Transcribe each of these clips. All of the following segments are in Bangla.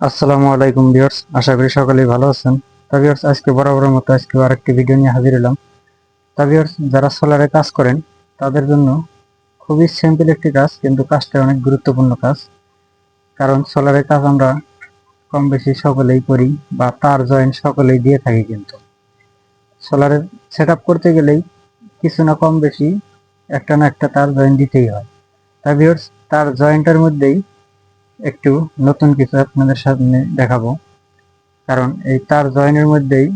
আসসালামু আলাইকুম ভিউয়ার্স, আশা করি সকলেই ভালো আছেন। তা ভিউয়ার্স, আজকে বরাবরের মতো আজকে আরেকটি ভিডিও নিয়ে হাজির হলাম। তা ভিউয়ার্স, যারা সোলারে কাজ করেন, তাদের জন্য খুবই সিম্পল একটি কাজ, কিন্তু কাজটা অনেক গুরুত্বপূর্ণ কাজ। কারণ সোলারের কাজ আমরা কম বেশি সকলেই করি, বা তার জয়েন্ট সকলেই দিয়ে থাকি কিন্তু। সোলারের সেট করতে গেলেই কিছু না কম বেশি একটা না একটা তার জয়েন্ট দিতেই হয়। তা ভিউয়ার্স, তার জয়েন্টের মধ্যেই একটু নতুন কিছু আপনাদের সামনে দেখাবো। কারণ এই তার জয়েনের মধ্যেই,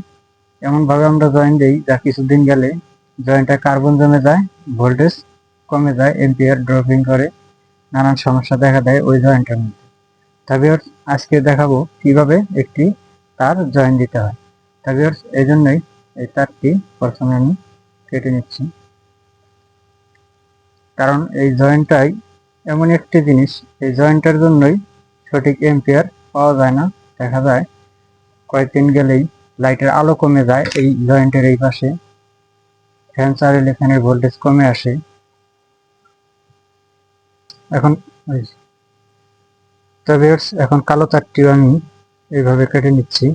এমনভাবে আমরা জয়েন দিই যা কিছুদিন গেলে জয়েন্টটা কার্বন জমে যায়, ভোল্টেজ কমে যায়, এম্পিয়ার ড্রপিং করে, নানান সমস্যা দেখা দেয় ওই জয়েন্টের মধ্যে। তবে আজকে দেখাবো কীভাবে একটি তার জয়েন দিতে হয়। তবে এই জন্যই এই তারটি প্রথমে আমি কেটে নিচ্ছি। কারণ এই জয়েন্টটাই এমন একটি জিনিস, এই জয়েন্টের জন্যই সঠিক এম্পিয়ার পাওয়া যায় না। দেখা যায়, কয়েকদিন গেলেই লাইটের আলো কমে যায় এই জয়েন্টের এই পাশে। ফ্যান চালিয়ে ফ্যানের ভোল্টেজ কমে আসে। এখন তবে এখন কালো তারটিও আমি এইভাবে কেটে নিচ্ছি।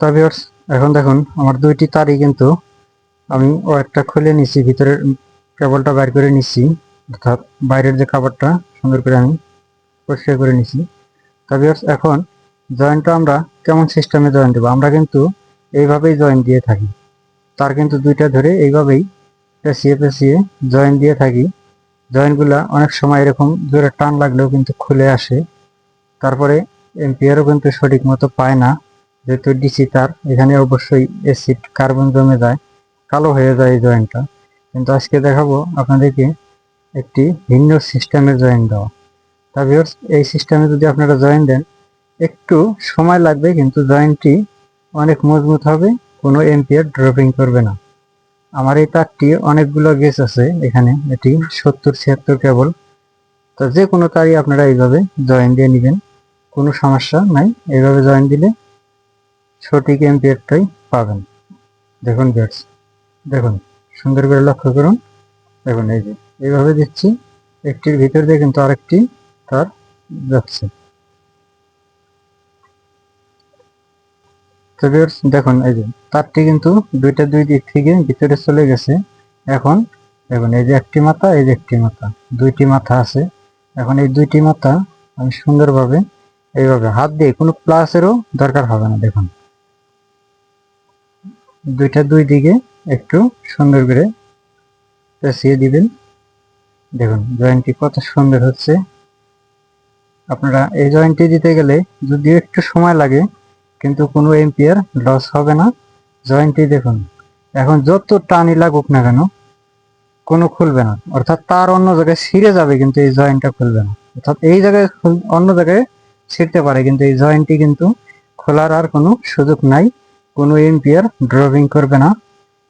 তবে এখন দেখুন, আমার দুইটি তারই কিন্তু আমি ও একটা খুলে নিছি ভিতরের কেবলটা বাইর করে নিছি, অর্থাৎ বাইরের যে খাবারটা, সুন্দর করে আমি পরিষ্কার করে নিছি। তবে এখন জয়েন্টটা আমরা কেমন সিস্টেমে জয়েন দেবো? আমরা কিন্তু এইভাবেই জয়েন দিয়ে থাকি। তার কিন্তু দুইটা ধরে এইভাবেই পেঁচিয়ে পেঁচিয়ে জয়েন দিয়ে থাকি। জয়েন্টগুলা অনেক সময় এরকম জোরে টান লাগলেও কিন্তু খুলে আসে। তারপরে এম্পিয়ারও কিন্তু সঠিক মতো পায় না। যেহেতু ডিসি তার, এখানে অবশ্যই অ্যাসিড কার্বন জমে যায়। কালো হয়ে যায় এই জয়েন্টটা কিন্তু আজকে দেখাবো আপনাদেরকে একটি ভিন্ন সিস্টেমের জয়েন দেওয়া। তবে এই সিস্টেমে যদি আপনারা জয়েন দেন, একটু সময় লাগবে, কিন্তু জয়েন্টটি অনেক মজবুত হবে, কোনো এম্পিয়ার ড্রপিং করবে না। আমার এই তারটি অনেকগুলো গেস আছে এখানে, এটি সত্তর, ছিয়াত্তর কেবল। তো যে কোনো তারই আপনারা এইভাবে জয়েন দিয়ে নেবেন, কোনো সমস্যা নাই। এইভাবে জয়েন দিলে সঠিক এম্পিয়ারটাই পাবেন। দেখুন গেটস দেখুন, সুন্দর করে লক্ষ্য করুন। দেখুন, এই যে, এইভাবে দিচ্ছি। একটির ভিতর দিয়ে কিন্তু আরেকটি তার যাচ্ছে। দেখুন, এই যে, তারটি কিন্তু দুইটা দুই দিক থেকে ভিতরে চলে গেছে। এখন, দেখুন, এই যে একটি মাথা, এই যে একটি মাথা, দুইটি মাথা আছে। এখন এই দুইটি মাথা আমি সুন্দরভাবে, এইভাবে হাত দিয়ে কোনো প্লাসেরও দরকার হবে না, দেখুন। দুইটা দুই দিকে একটু সুন্দর করে পেঁচিয়ে দিবেন। দেখুন জয়েন্টটি কত সুন্দর হচ্ছে। আপনারা এই জয়েন্টটি দিতে গেলে যদিও একটু সময় লাগে, কিন্তু কোনো এম্পিয়ার লস হবে না। জয়েন্টটি দেখুন, এখন যত টানি লাগুক না কেন, কোনো খুলবে না। অর্থাৎ তার অন্য জায়গায় ছিঁড়ে যাবে, কিন্তু এই জয়েন্টটা খুলবে না। অর্থাৎ এই জায়গায় অন্য জায়গায় ছিঁড়তে পারে, কিন্তু এই জয়েন্টটি কিন্তু খোলার আর কোনো সুযোগ নাই। কোনো এম্পিয়ার ড্রপিং করবে না।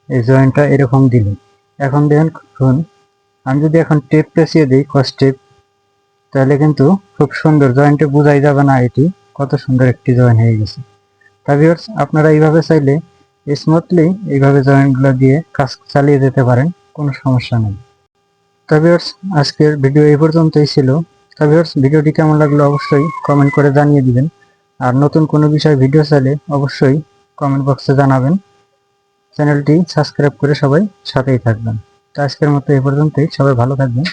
এই জয়েন্টটা এরকম দিলে এখন দেখেন শুন আমি যদি এখন টেপ পেঁচিয়ে দিই কস টেপ তাহলে কিন্তু খুব সুন্দর জয়েন্টে বোঝাই যাবে না এটি। কত সুন্দর একটি জয়েন্ট হয়ে গেছে। তা ভিউয়ার্স আপনারা এইভাবে চাইলে স্মুথলি এইভাবে জয়েন্টগুলো দিয়ে কাজ চালিয়ে যেতে পারেন, কোনো সমস্যা নেই। তা আজকের ভিডিও এই পর্যন্তই ছিল। তা ভিডিওটি কেমন লাগল অবশ্যই কমেন্ট করে জানিয়ে দিবেন। আর নতুন কোনো বিষয়ে ভিডিও চাইলে অবশ্যই কমেন্ট বক্সে জানাবেন। চ্যানেলটি সাবস্ক্রাইব করে সবাই সাথেই থাকবেন। তো আজকের মতো এই পর্যন্তই। সবাই ভালো থাকবেন।